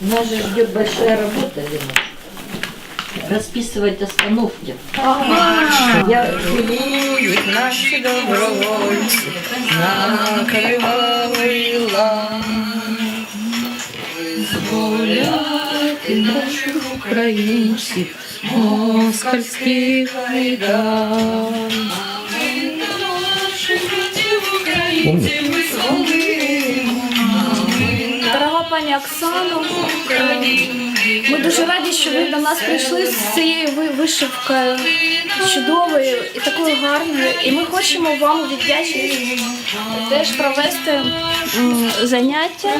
Нас же ждет большая работа, Леночка. Расписывать остановки. Я Целуют наши добровольцы на кровавый лан. Гуляти наших українців, москальських майдан. Дорога пані Оксано, е, ми дуже раді, що ви до нас прийшли з цією вишивкою чудовою і такою гарною. І ми хочемо вам віддячити теж провести заняття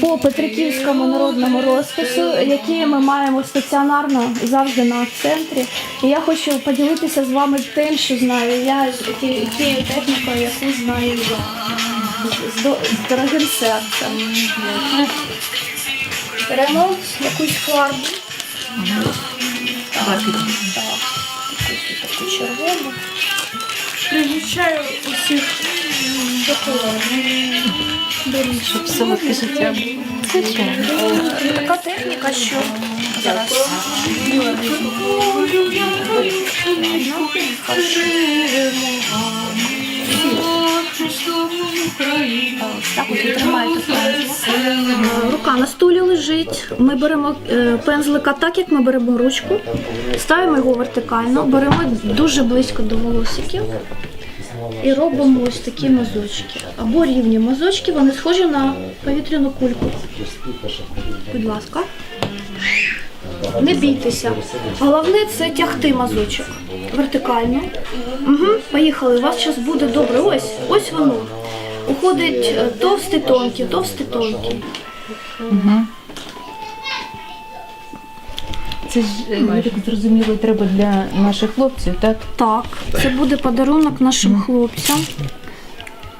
по Петриківському народному розпису, які ми маємо стаціонарно завжди на центрі. І я хочу поділитися з вами тим, що знаю я, ті- тією технікою, яку знаю з, до- з дорогим серцем. Беремо якусь фарбу. Так, так, якусь таку червону. Призначаю усіх Беріть, щоб все життя Така техніка, що зараз. Так, от тримайте правильно. Рука на столі лежить. Ми беремо е, пензлика так, як ми беремо ручку, ставимо його вертикально, беремо дуже близько до волосиків і робимо ось такі мазочки. Або рівні мазочки, вони схожі на повітряну кульку. Будь ласка. Не бійтеся. Головне це тягти мазочок вертикально. Угу, поїхали. У вас зараз буде добре. Ось, ось воно. Уходить е, товстий тонкий, товстий тонкий. Це ж, е, я так зрозуміло, треба для наших хлопців, так? Так, це буде подарунок нашим хлопцям.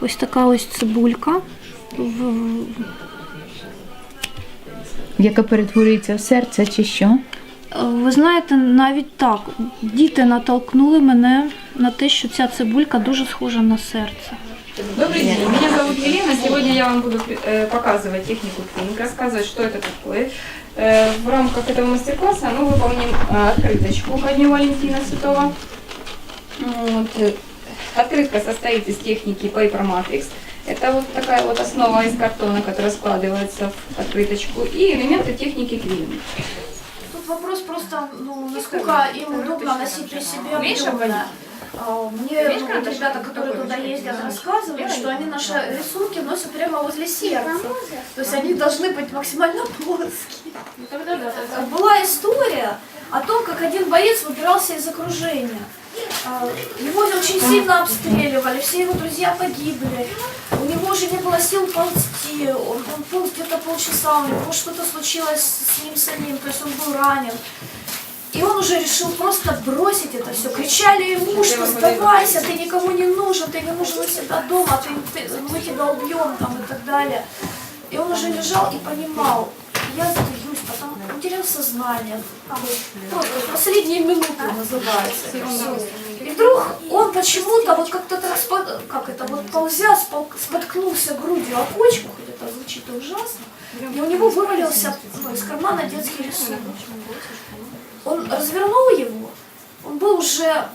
Ось така ось цибулька. В- Яка перетворюється в серце чи що? Е, Ви знаєте, навіть так, діти натолкнули мене на те, що ця цибулька дуже схожа на серце. Добрый день, меня зовут Елена. Сегодня я вам буду э, показывать технику твининг, рассказывать, что это такое. Э, В рамках этого мастер-класса мы выполним э, открыточку ко Дню Валентина Святого. Вот. Открытка состоит из техники Paper Matrix. Это вот такая вот основа из картона, которая складывается в открыточку. И элементы техники твининг. Тут вопрос просто, ну, насколько им удобно носить при себе Видишь, объемное. А, Мне ну, вот ребята, которые туда ездят, рассказывают, что они наши рисунки носят прямо возле сердца. То есть они должны быть максимально плоские. Была история о том, как один боец выбирался из окружения. А, Его очень сильно обстреливали, все его друзья погибли. У него уже не было сил ползти, он, он полз где-то полчаса, у него что-то случилось с ним самим, то есть он был ранен. И он уже решил просто бросить это все. Кричали ему, что сдавайся, ты никому не нужен, ты не нужен у себя дома, ты, ты- мы тебя убьем там и так далее. И он уже лежал и понимал, я сдаюсь, потом он терял сознание. А просто последние минуты называется. И вдруг он почему-то вот как-то спо- как это вот ползя споткнулся грудью о почку, хоть это звучит ужасно, и у него вывалился ну, из кармана детский рисунок. Он развернул его, он был уже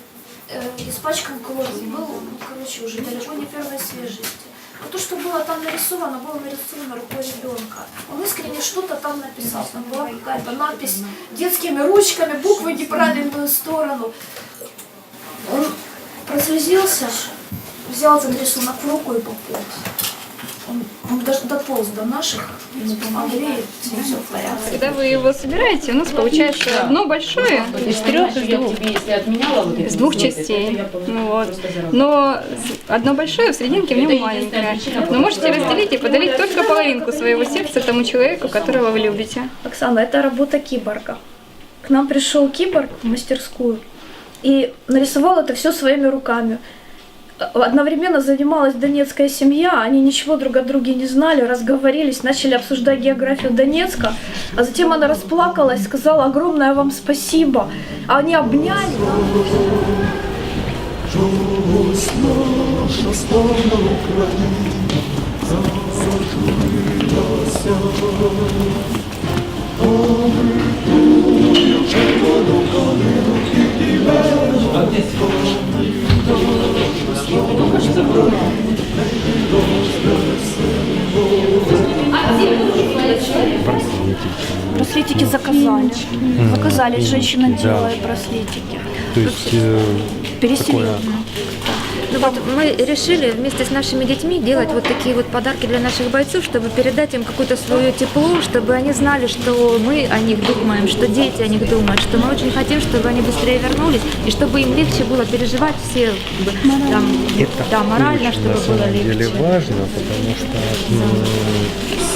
э, испачкан кровью, был, ну, короче, уже далеко не первой свежести. Но то, что было там нарисовано, было нарисовано рукой ребенка. Он искренне что-то там написал, там была какая-то надпись детскими ручками, буквы не в правильную сторону. Он прослезился, взял этот рисунок в руку и пополз. Он, он даже дополз до наших, и все в порядке. Когда вы его собираете, у нас получается одно большое из трех, из двух. Из двух частей. Ну вот. Но одно большое, в серединке в нем маленькое. Но можете разделить и подарить только половинку своего сердца тому человеку, которого вы любите. Оксана, это работа киборга. К нам пришел киборг в мастерскую и нарисовал это все своими руками. Одновременно занималась донецкая семья, они ничего друг о друге не знали, разговорились, начали обсуждать географию Донецка, а затем она расплакалась, сказала огромное вам спасибо. А Они обняли. Чогось заказали. Заказали, женщина делает браслетики. То есть э, Переселили. Ну вот мы решили вместе с нашими детьми делать вот такие вот подарки для наших бойцов, чтобы передать им какое-то свое тепло, чтобы они знали, что мы о них думаем, что дети о них думают, что мы очень хотим, чтобы они быстрее вернулись, и чтобы им легче было переживать все, бы, там, это да, морально, очень, чтобы на было самом деле легче. важно, потому что м,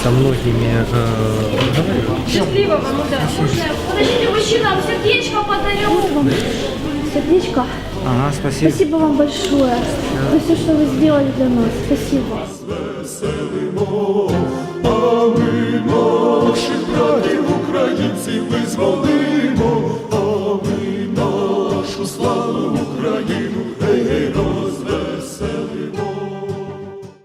со многими э. Счастливо вам, удачи. Подождите, мужчина, сердечко подарю Сердечко, Ага, спасибо. спасибо вам большое за все, что вы сделали для нас. Спасибо. А ми наших братів українців визволимо,